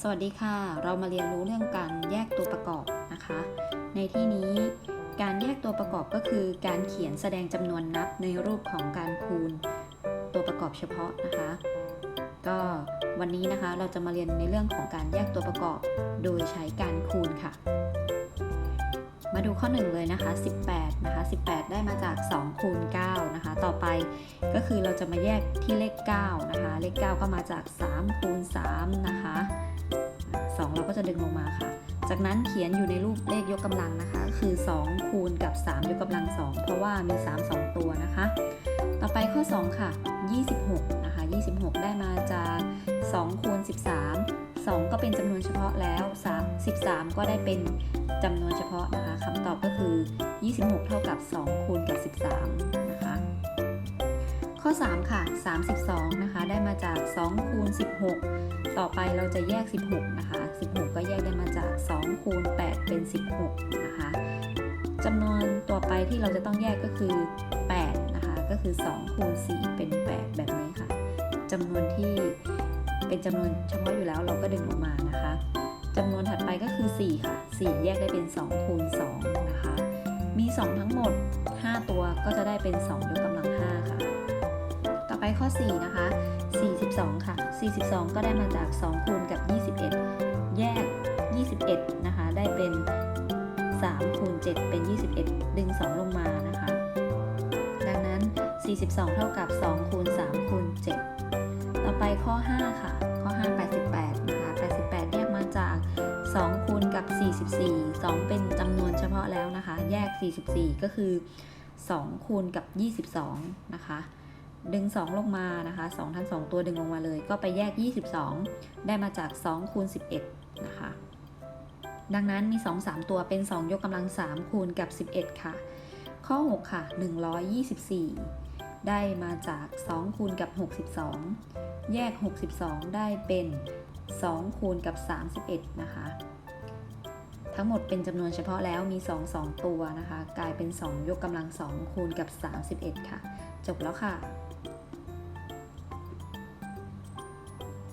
สวัสดีค่ะ เรามาเรียนรู้เรื่องการแยกตัวประกอบนะคะ ในที่นี้การแยกตัวประกอบก็คือการเขียนแสดงจำนวนนับในรูปของการคูณ ตัวประกอบเฉพาะนะคะ ก็วันนี้นะคะเราจะมาเรียนในเรื่องของการแยกตัวประกอบ โดยใช้การคูณค่ะ มาดูข้อ 1 เลยนะคะ 18 นะคะ 18 ได้มาจาก 2 คูณ 9 ต่อไป ก็คือเราจะมาแยกที่เลข 9 นะคะ เลข 9 ก็มาจาก3คูณ3นะคะอ่า2เราก็จะดึงลงมาค่ะ จากนั้นเขียนอยู่ในรูปเลขยกกำลังนะคะ คือ 2 คูณกับ 3 ยกกำลัง 2 เพราะว่ามี 3 2 ตัวนะคะ ต่อไปข้อ 2 ค่ะ 26 นะคะ 26 ได้มาจาก2คูณ13 2 ก็เป็นจำนวนเฉพาะแล้ว 3 13 ก็ได้เป็นจำนวนเฉพาะนะคะคำตอบก็คือ 26 เท่ากับ 2 คูณกับ 13นะ ข้อ 3 ค่ะ 32 นะคะ ได้มาจาก 2 คูณ 16 ต่อไปเราจะแยก 16 นะคะ 16 ก็แยกได้มาจาก 2 คูณ 8 เป็น 16 นะคะจำนวนตัวไปที่เราจะต้องแยกก็คือ 8 นะคะ ก็คือ 2 คูณ 4 เป็น 8 แบบนี้ค่ะจำนวนที่เป็นจำนวนเฉพาะอยู่แล้วเราก็ดึงออกมานะคะจำนวนถัดไปก็คือ 4 ค่ะ 4 แยกได้เป็น 2 คูณ 2 นะคะ มี 2 ทั้งหมด 5 ตัวก็จะได้เป็น 2 ยกกำลัง ไปข้อ 4 นะคะ 42 ค่ะ 42 ก็ได้มาจาก 2 คูณกับ 21 แยก 21 นะคะ ได้เป็น 3 คูณ 7 เป็น 21 ดึง 2 ลงมานะคะ ดังนั้น 42 เท่ากับ 2 คูณ 3 คูณ 7 ต่อไปข้อ 5 ค่ะ ข้อ 5 88 นะคะ 88 แยกมาจาก 2 คูณกับ 44 2 เป็นจำนวนเฉพาะแล้วนะคะ แยก 44 ก็คือ 2 คูณกับ 22 นะคะ ดึง 2 ลงมานะคะ2ทั้ง2ตัวดึงลงมาเลย ก็ไปแยก 22 ได้มาจาก2คูณ11 นะคะ ดังนั้นมี 2 3 ตัวเป็น 2 ยกกำลัง 3 คูณกับ 11 ค่ะ ข้อ 6 ค่ะ 124 ได้มาจาก 2 คูณกับ 62 แยก 62 ได้เป็น 2 คูณกับ 31 นะคะ ทั้งหมดเป็นจำนวนเฉพาะแล้วมี 2 2 ตัวนะคะ กลายเป็น 2 ยกกำลัง 2 คูณกับ 31 ค่ะจบแล้วค่ะ